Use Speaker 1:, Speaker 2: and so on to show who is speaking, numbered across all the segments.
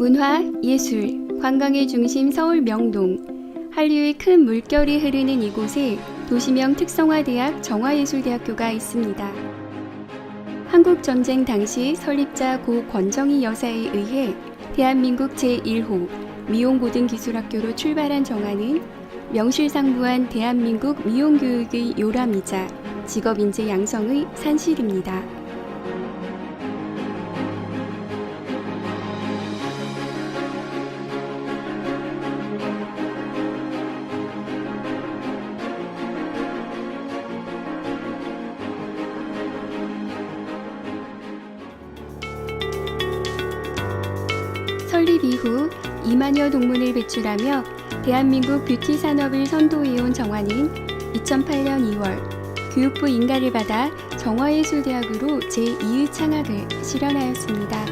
Speaker 1: 문화, 예술, 관광의 중심 서울 명동. 한류의 큰 물결이 흐르는 이곳에 도시명 특성화대학 정화예술대학교가 있습니다. 한국전쟁 당시 설립자 고 권정희 여사에 의해 대한민국 제1호 미용고등기술학교로 출발한 정화는 명실상부한 대한민국 미용교육의 요람이자 직업인재 양성의 산실입니다. 설립 이후 2만여 동문을 배출하며 대한민국 뷰티 산업을 선도해온 정화는 2008년 2월 교육부 인가를 받아 정화예술대학으로 제2의 창학을 실현하였습니다.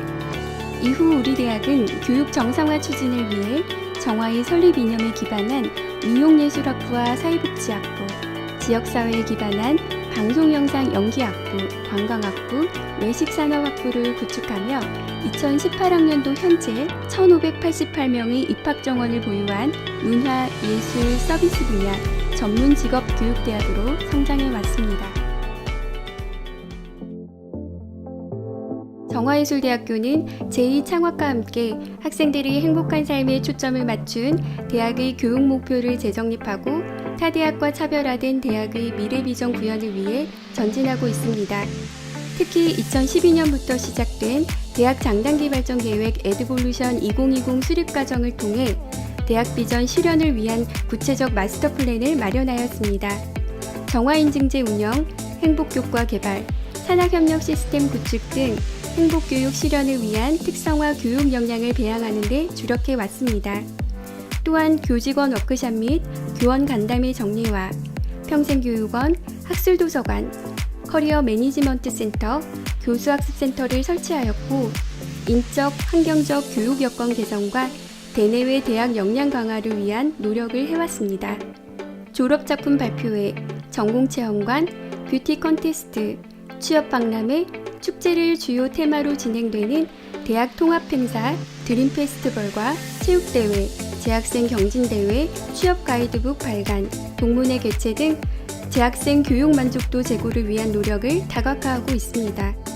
Speaker 1: 이후 우리 대학은 교육 정상화 추진을 위해 정화의 설립 이념에 기반한 미용예술학부와 사회복지학부, 지역사회에 기반한 방송영상 연기학부, 관광학부, 외식산업학부를 구축하며 2018학년도 현재 1,588명의 입학 정원을 보유한 문화, 예술, 서비스 분야 전문 직업 교육대학으로 성장해 왔습니다. 정화예술대학교는 제2창학과 함께 학생들이 행복한 삶에 초점을 맞춘 대학의 교육 목표를 재정립하고 타 대학과 차별화된 대학의 미래 비전 구현을 위해 전진하고 있습니다. 특히 2012년부터 시작된 대학 장단기 발전 계획 에드볼루션 2020 수립 과정을 통해 대학 비전 실현을 위한 구체적 마스터 플랜을 마련하였습니다. 정화인증제 운영, 행복교과 개발, 산학협력 시스템 구축 등 행복교육 실현을 위한 특성화 교육 역량을 배양하는 데 주력해 왔습니다. 또한 교직원 워크샵 및 교원 간담회 정리와 평생교육원, 학술도서관, 커리어 매니지먼트 센터, 교수학습센터를 설치하였고 인적, 환경적 교육 여건 개선과 대내외 대학 역량 강화를 위한 노력을 해왔습니다. 졸업작품 발표회, 전공체험관, 뷰티 컨테스트, 취업 박람회, 축제를 주요 테마로 진행되는 대학 통합 행사, 드림 페스티벌과 체육대회, 재학생 경진대회, 취업 가이드북 발간, 동문회 개최 등 재학생 교육 만족도 제고를 위한 노력을 다각화하고 있습니다.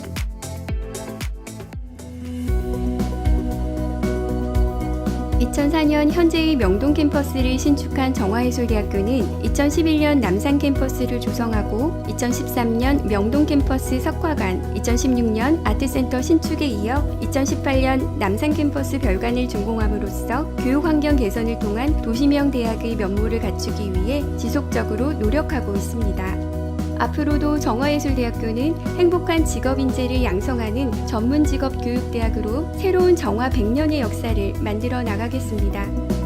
Speaker 1: 2004년 현재의 명동 캠퍼스를 신축한 정화예술대학교는 2011년 남산 캠퍼스를 조성하고 2013년 명동 캠퍼스 석화관, 2016년 아트센터 신축에 이어 2018년 남산 캠퍼스 별관을 준공함으로써 교육 환경 개선을 통한 도시명 대학의 면모를 갖추기 위해 지속적으로 노력하고 있습니다. 앞으로도 정화예술대학교는 행복한 직업 인재를 양성하는 전문 직업 교육대학으로 새로운 정화 100년의 역사를 만들어 나가겠습니다.